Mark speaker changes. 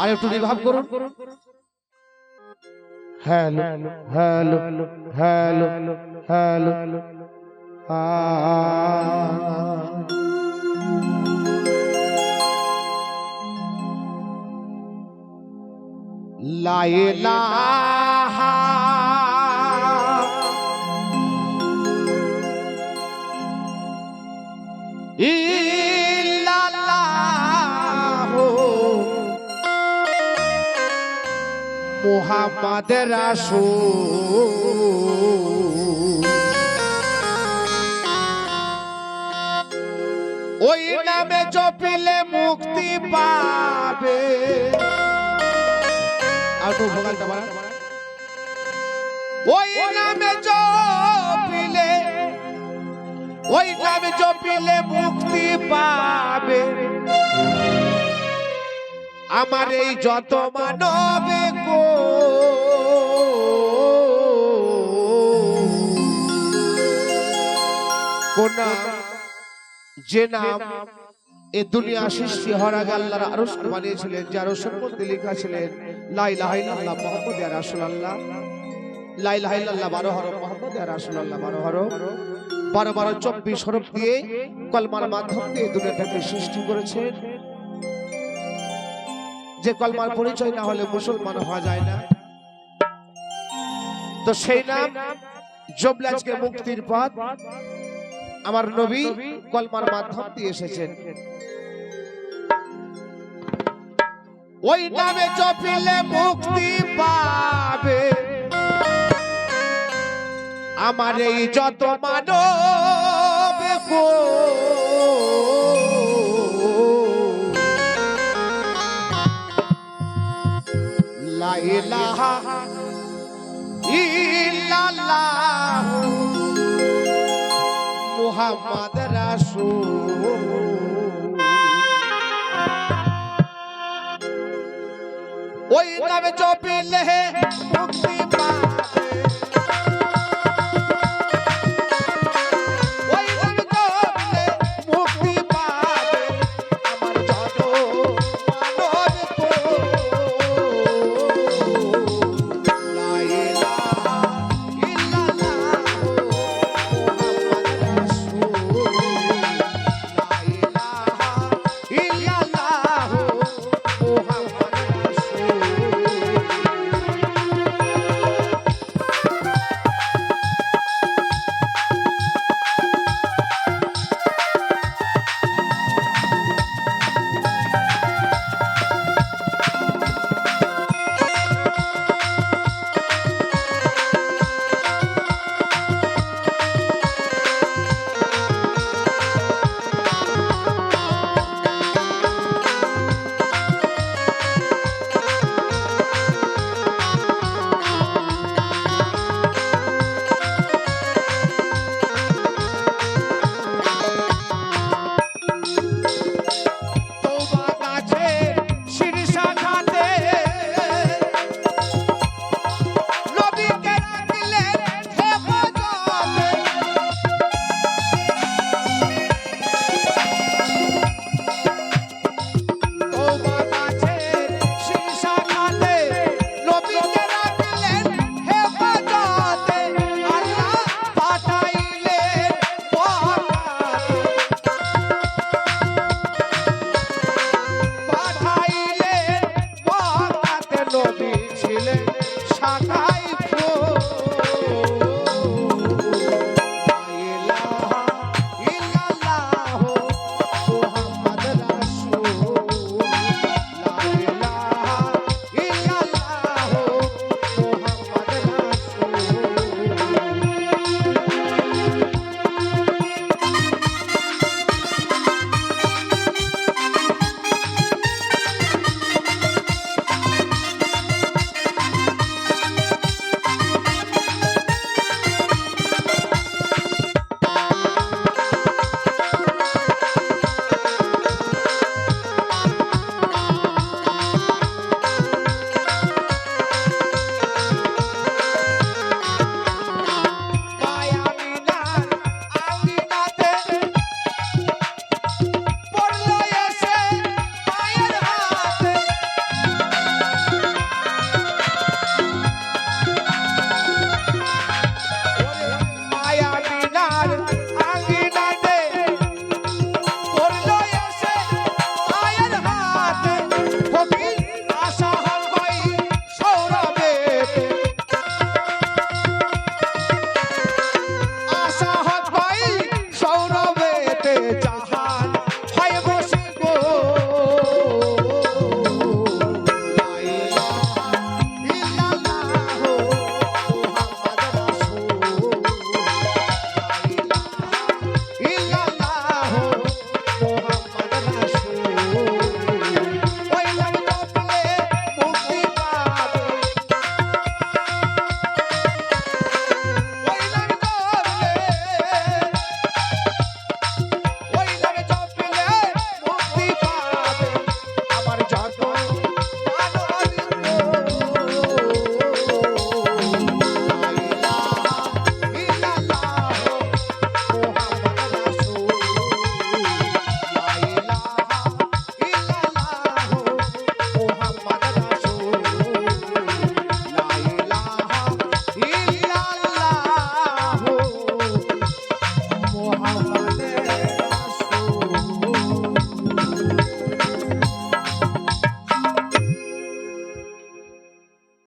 Speaker 1: আর একটু রিভাব করুন। হ্যালো হ্যালো হ্যালো হ্যালো আ লা মুহাম্মদ রাসূল। ওই নামে জপিলে মুক্তি পাবে। ওই নামে জপিলে, ওই নামে জপিলে মুক্তি পাবে। আমার এই যত মানবে গো। কোন? যে নাম এ দুনিয়া সৃষ্টি হওয়ার আগে আল্লাহর আরশ বানিয়েছিলেন যে আরশের মধ্যে লেখা ছিলেন লা ইলাহা ইল্লাল্লাহ মুহাম্মাদুর রাসূলুল্লাহ। লা ইলাহা ইল্লাল্লাহ বারো হরফ মুহাম্মাদুর রাসূলুল্লাহ বারো হরফ। বারো বারো চব্বিশ হরফ দিয়ে কলমার মাধ্যম দিয়ে দুনিয়াটাকে সৃষ্টি করেছেন। যে কলমার পরিচয় না হলে মুসলমান হওয়া যায় না। তো সেই নাম জবলাজকে মুক্তির পথ। আমার নবী কলমার মাধ্যম দিয়ে এসেছেন। ওই নামে চপিলে মুক্তি পাবে। আমার এই যত মানব লা ইলাহা ইল্লাল্লাহ। মুহাম্মদ রাসূল ওই নামে জপিলে মুক্তি পাবে